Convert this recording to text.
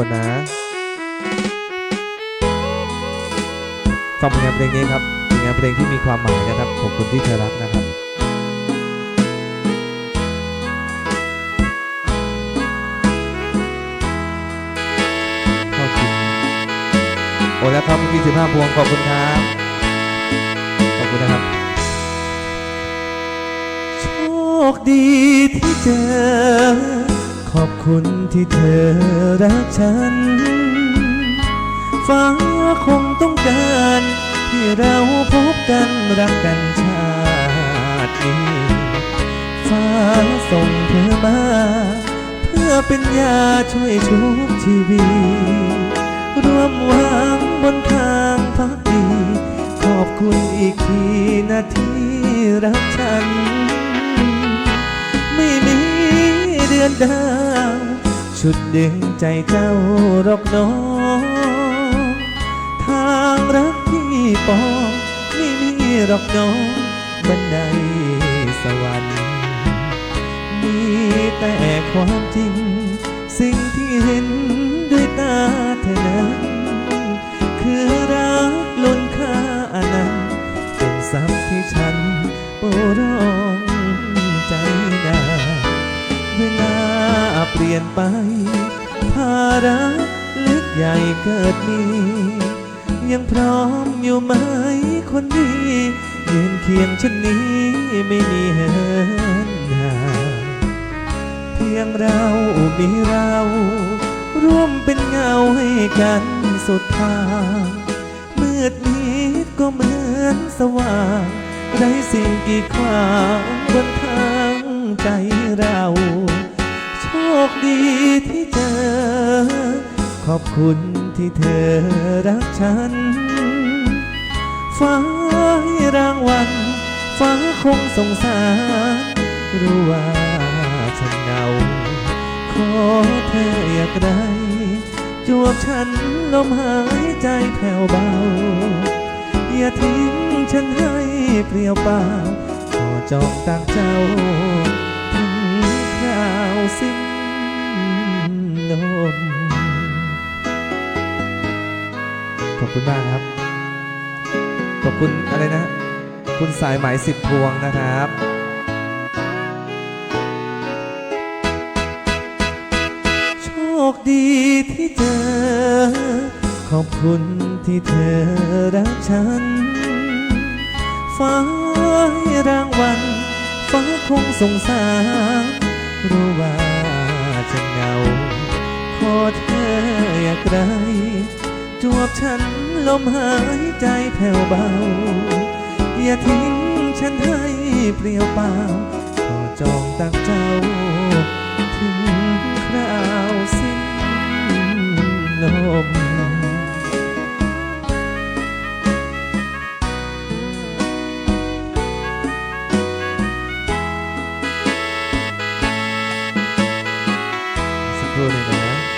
ก่อนนะฟังผลงานเพลงนี้ครับผลงานเพลงที่มีความหมายนะครับ ขอบคุณที่เธอรักนะครับขอบคุณโอ้แล้วครับเมื่อกี้สิบห้าพวงขอบคุณครับ ขอบคุณนะครับ โชคดีที่เจอ คุณที่เธอรักฉัน ฟ้าคงต้องการที่เราพบกันรักกันชาตินี้ฟ้าส่งเธอมา เพื่อเป็นยาช่วยชุบชีวีร่วมวางบนทางพักดี ขอบคุณอีกทีนะที่รักฉัน ชุดดึงใจเจ้ารอกน้องทางรักที่ปองไม่มีรอกน้องบันไดสวรรค์ มีแต่ความจริง สิ่งที่เห็นด้วยตาเธอนั้นคือรักล้นค่าอนันต์เป็นทรัพที่ฉันโปรองใจ เปลี่ยนไป ภาระเล็กใหญ่เกิดมี ยังพร้อมอยู่ไหมคนดียืนเคียงฉันนี้ไม่มีเหินห่างเพียงเรามีเรา ร่วมเป็นเงาให้กันสุดทางมืดมิดก็เหมือนสว่างไรสิ่งกีดขวางบนทาง ขอบคุณที่เธอรักฉัน ฟ้าให้รางวัล ฟ้าคงสงสารรู้ว่าฉันเหงา ขอเธออย่าไกลจวบฉันลมหายใจแผ่วเบา อย่าทิ้งฉันให้เปลี่ยวเปล่าขอจองตากเจ้า ถึงคราวสิ้น อบคุณมากครับ ขอบคุณอะไรนะ คุณสายไหมสิบพวงนะครับโชคดีที่เจอ ขอบคุณที่เธอรักฉัน ฟ้าให้รางวัลฟ้าคงสงสารรู้ว่าฉันเหงาขอเธออย่าไกล จวบฉันลมหายใจแผ่วเบา อย่าทิ้งฉันให้เปลี่ยวเปล่าขอจองตั้งเจ้า ถึงคราวสิ้นลมสักครู่หนึงนะ